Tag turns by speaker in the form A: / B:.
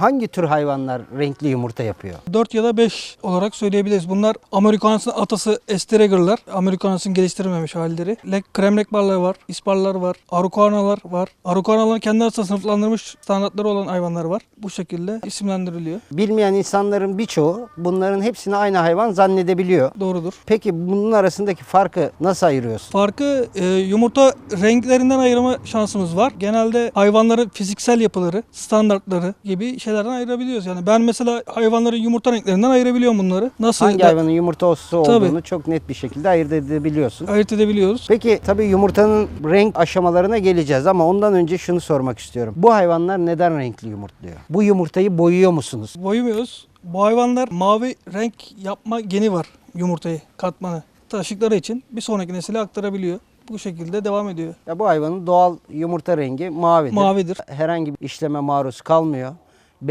A: hangi tür hayvanlar renkli yumurta yapıyor?
B: 4 ya da 5 olarak söyleyebiliriz. Bunlar Amerikans'ın atası Esterger'lar. Amerikans'ın geliştirilmemiş halleri. Lek, kremlekbarlar var, isparlar var, arukuanalar var. Arukuanaların kendi arasında sınıflandırılmış standartları olan hayvanlar var. Bu şekilde isimlendiriliyor.
A: Bilmeyen insanların birçoğu bunların hepsini aynı hayvan zannedebiliyor.
B: Doğrudur.
A: Peki bunun arasındaki farkı nasıl ayırıyorsun?
B: Farkı e, yumurta renklerinden ayırma şansımız var. Genelde hayvanların fiziksel yapıları, standartları gibi şeylerden ayırabiliyoruz. Yani ben mesela hayvanların yumurta renklerinden ayırabiliyorum bunları. Nasıl
A: Hangi
B: da-
A: hayvanın yumurtası
B: Tabii.
A: olduğunu çok net bir şekilde ayırt edebiliyorsun.
B: ayırt edebiliyoruz.
A: Peki tabii yumurtanın renk aşamalarına geleceğiz ama ondan önce şunu sormak istiyorum. Bu hayvanlar neden renkli yumurtluyor? Bu yumurtayı boyuyor musunuz?
B: Boyumuyoruz. Bu hayvanlar mavi renk yapma geni var yumurtayı, katmanı. Taşıkları için bir sonraki nesile aktarabiliyor. Bu şekilde devam ediyor.
A: Ya bu hayvanın doğal yumurta rengi mavidir.
B: Mavidir.
A: Herhangi bir işleme maruz kalmıyor.